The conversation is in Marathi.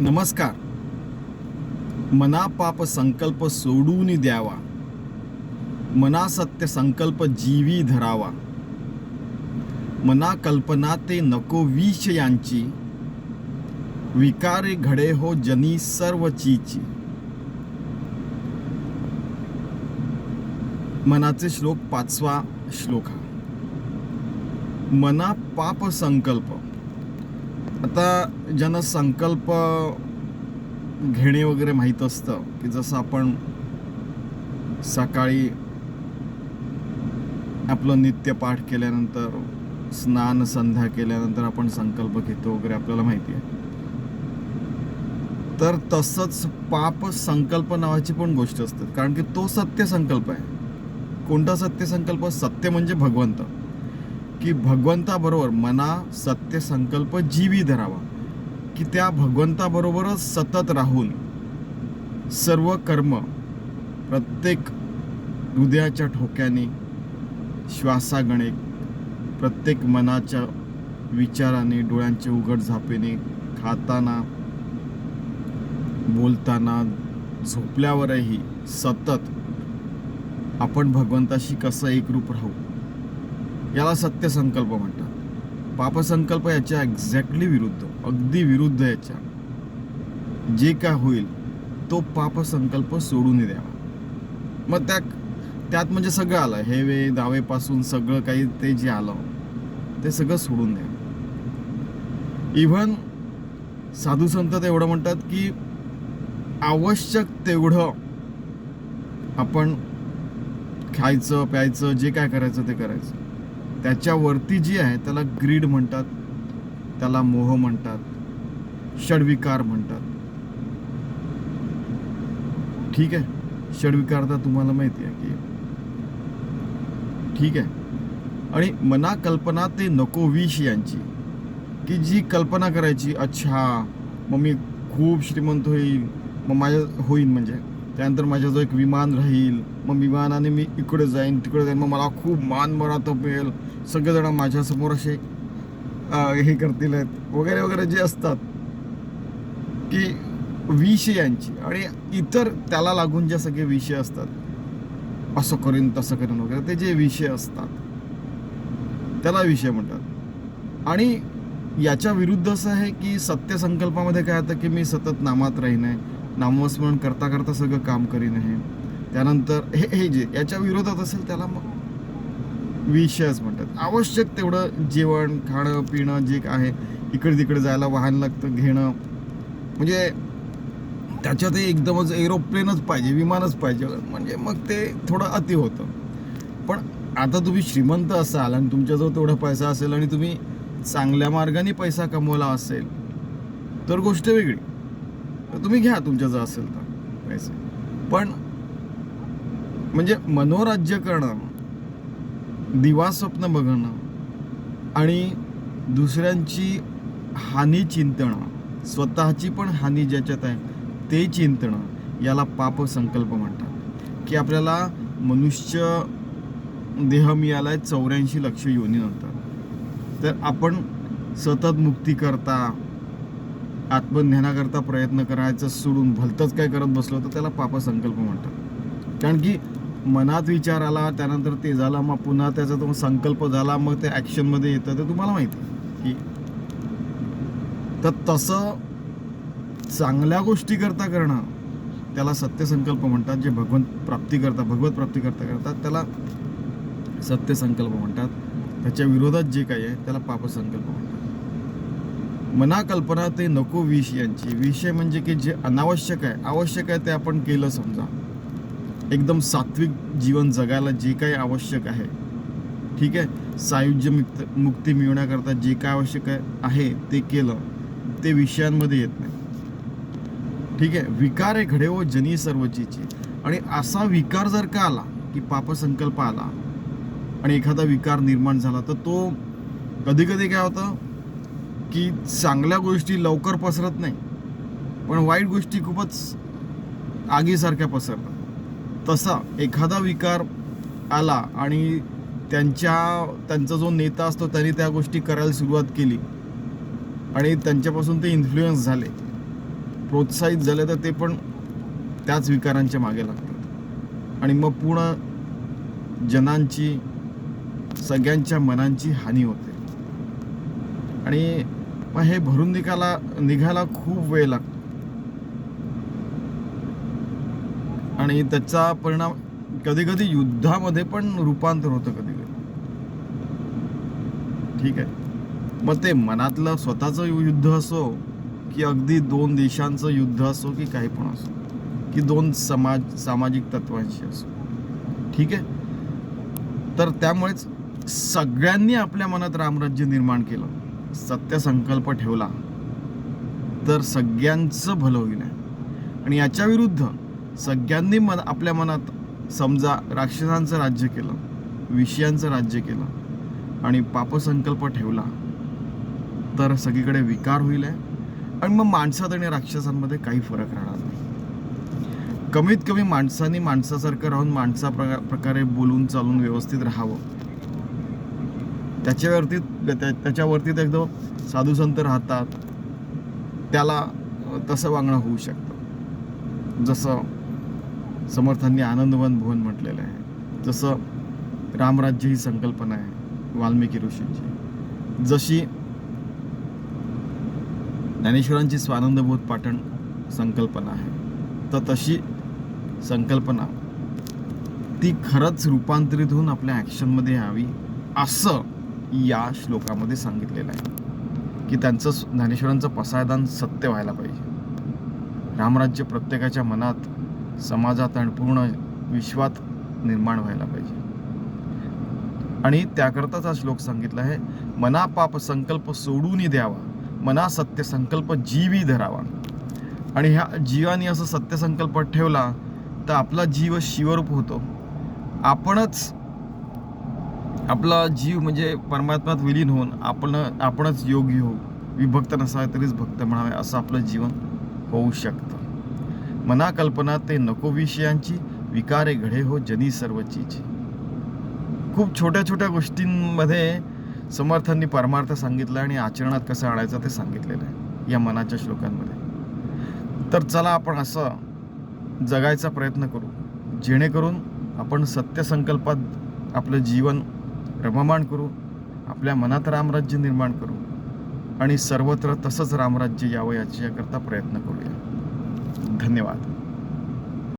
नमस्कार. मना पाप संकल्प सोडून द्यावा. मना सत्य संकल्प जीवी धरावा. मना कल्पना ते नको विष यांची. विकारे घडे हो जनी सर्व चीची. मनाचे श्लोक पाचवा श्लोक हा. मना पाप संकल्प. आता ज्यांना संकल्प घेणे वगैरे माहीत असतं की जसं आपण सकाळी आपलं नित्यपाठ केल्यानंतर स्नान संध्या केल्यानंतर आपण संकल्प घेतो वगैरे आपल्याला माहिती आहे. तर तसंच पाप संकल्प नावाची पण गोष्ट असते कारण की तो सत्य संकल्प आहे. कोणता सत्य संकल्प? सत्य म्हणजे भगवंत. की भगवंताबरोबर मना सत्य संकल्प जीवी धरावा. की त्या भगवंताबरोबरच सतत राहून सर्व कर्म प्रत्येक हृदयाच्या ठोक्याने श्वासागणे प्रत्येक मनाच्या विचाराने डोळ्यांचे उघड झापेने खाताना बोलताना झोपल्यावरही सतत आपण भगवंताशी कसं एकरूप राहू? याला सत्य संकल्प म्हणतात. पापसंकल्प याच्या एक्झॅक्टली विरुद्ध अगदी विरुद्ध याच्या. जे काय होईल तो पापसंकल्प सोडून द्यावा. मग त्या त्यात म्हणजे सगळं आलं. हे वे दावेपासून सगळं काही ते जे आलं ते सगळं सोडून द्या. इव्हन साधू संत तर एवढं म्हणतात की आवश्यक तेवढं आपण खायचं प्यायचं जे काय करायचं ते करायचं. त्याच्यावरती जी आहे त्याला ग्रीड म्हणतात त्याला मोह म्हणतात षडविकार म्हणतात. ठीक आहे? षडविकार तर तुम्हाला माहिती आहे की. ठीक आहे? आणि मना कल्पना ते नको विष यांची. की जी कल्पना करायची अच्छा मग मी खूप श्रीमंत होईल मग माझ्या होईन म्हणजे. त्यानंतर माझ्याजवळ एक विमान राहील. मग विमानाने मी इकडे जाईन तिकडे जाईन. मग मला खूप मान मरात मिळेल. सगळेजण माझ्यासमोर असे हे करतील आहेत. वगैरे वगैरे जे असतात. की विषय यांची. आणि इतर त्याला लागून जे सगळे विषय असतात. असं करीन तसं करीन वगैरे. ते जे विषय असतात. त्याला विषय म्हणतात. आणि याच्या विरुद्ध असं आहे की सत्य संकल्पामध्ये काय होतं की मी सतत नामात राहीन आहे. नामस्मरण करता करता सगळं काम करीन हे. त्यानंतर हे हे जे याच्या विरोधात असेल त्याला मग विषयच म्हणतात. आवश्यक तेवढं जेवण खाणं पिणं जे काय आहे इकडे तिकडे जायला वाहन लागतं घेणं. म्हणजे त्याच्यातही एकदमच एरोप्लेनच पाहिजे विमानच पाहिजे. म्हणजे मग ते थोडं अति होतं. पण आता तुम्ही श्रीमंत असाल आणि तुमच्याजवळ तेवढा पैसा असेल आणि तुम्ही चांगल्या मार्गाने पैसा कमवला असेल तर गोष्ट वेगळी. तर तुम्ही घ्या तुमच्याजवळ असेल तर. पैसे पण म्हणजे मनोराज्य करणं दिवा स्वप्न बघणं आणि दुसऱ्यांची हानी चिंतणं स्वतःची पण हानी ज्याच्यात आहे ते चिंतणं याला पाप संकल्प म्हणतात. की आपल्याला मनुष्य देह मिळाला आहे चौऱ्याऐंशी लक्ष योनीनंतर. तर आपण सतत मुक्ती करता आत्मज्ञानाकरता प्रयत्न करायचं सोडून भलतंच काय करत बसलो तर त्याला पापसंकल्प म्हणतात. कारण की मनात विचार आला त्यानंतर ते झाला मग पुन्हा त्याचा तो संकल्प झाला मग ते ॲक्शनमध्ये येतं. ते तुम्हाला माहिती की तर तसं चांगल्या गोष्टी करता करणं त्याला सत्यसंकल्प म्हणतात जे भगवंत प्राप्ती करता भगवत प्राप्ती करता करतात त्याला सत्यसंकल्प म्हणतात. त्याच्या विरोधात जे काही आहे त्याला पापसंकल्प म्हणतात. मनाकल्पना ते नको विष यांची. विषय म्हणजे की जे अनावश्यक आहे आवश्यक आहे ते आपण केलं समजा. एकदम सात्विक जीवन जगायला जे काही आवश्यक आहे. ठीक आहे? सायुज्य मुक्त मुक्ती मिळवण्याकरता जे काय आवश्यक आहे ते केलं ते विषयांमध्ये येत नाही. ठीक आहे? विकार आहे घडे व जनी सर्वचीची. आणि असा विकार जर का आला की पापसंकल्प आला आणि एखादा विकार निर्माण झाला तर तो कधी कधी काय होतं? की चांगल्या गोष्टी लवकर पसरत नाही. पण वाईट गोष्टी खूपच आगीसारख्या पसरतात. तसा एखादा विकार आला आणि त्यांच्या त्यांचा जो नेता असतो त्यांनी त्या गोष्टी करायला सुरुवात केली. आणि त्यांच्यापासून ते इन्फ्लुएन्स झाले. प्रोत्साहित झाले तर ते पण त्याच विकारांच्या मागे लागतात. आणि मग पूर्ण जनांची सगळ्यांच्या मनांची हानी होते. आणि मग हे भरून निघाला निघायला खूप वेळ लागतो. आणि त्याचा परिणाम कधी कधी युद्धामध्ये पण रूपांतर होतं कधी कधी ठीक आहे. मग ते मनातलं स्वतःचं युद्ध असो की अगदी दोन देशांचं युद्ध असो की काही पण असो की दोन समाज सामाजिक तत्वांशी असो. ठीक आहे? तर त्यामुळेच सगळ्यांनी आपल्या मनात रामराज्य निर्माण केलं. सत्य संकल्प ठेवला तर सगळ्यांचं भलं होईल. आणि याच्या विरुद्ध सगळ्यांनी मन आपल्या मनात समजा राक्षसांचं राज्य केलं विषयांचं राज्य केलं आणि पापसंकल्प ठेवला तर सगळीकडे विकार होईल. आहे आणि मग माणसात आणि राक्षसांमध्ये काही फरक राहणार नाही. कमीत कमी माणसांनी माणसासारखं राहून माणसा प्रका- प्रकारे बोलून चालून व्यवस्थित राहावं. त्याच्यावरती त्या- त्याच्यावरती ते एकदम साधू संत राहतात. त्याला तसं वागणं होऊ शकतं. जसं समर्थांनी आनंदवन भुवन म्हटलेलं आहे. जसं रामराज्य ही संकल्पना आहे वाल्मिकी ऋषींची. जशी ज्ञानेश्वरांची स्वानंदबोध पाठण संकल्पना आहे तर तशी संकल्पना ती खरंच रूपांतरित होऊन आपल्या ॲक्शनमध्ये यावी असं या श्लोकामध्ये सांगितलेलं आहे की त्यांचं ज्ञानेश्वरांचं पसायदान सत्य व्हायला पाहिजे. रामराज्य प्रत्येकाच्या मनात समाजात आणि पूर्ण विश्वात निर्माण व्हायला पाहिजे. आणि त्याकरताच हा श्लोक सांगितला आहे मना पाप संकल्प सोडून द्यावा मना सत्य संकल्प जीवी धरावा. आणि ह्या जीवाने असं सत्य संकल्प ठेवला तर आपला जीव शिवरूप होतो. आपणच आपला जीव म्हणजे परमात्म्यात विलीन होऊन आपण आपणच योगी होऊ. विभक्त नसावे तरीच भक्त म्हणावे असं आपलं जीवन होऊ शकतं. मना कल्पना ते नको विषयांची विकारे घडे हो जनी सर्व चीज खूप छोट्या छोट्या गोष्टींमध्ये समर्थांनी परमार्थ सांगितलं आणि आचरणात कसं आणायचं ते सांगितलेलं आहे या मनाच्या श्लोकांमध्ये. तर चला आपण असं जगायचा प्रयत्न करू जेणेकरून आपण सत्य संकल्पात आपलं जीवन रममाण करू आपल्या मनात रामराज्य निर्माण करू आणि सर्वत्र तसंच रामराज्य यावं याच्याकरता प्रयत्न करूया. धन्यवाद.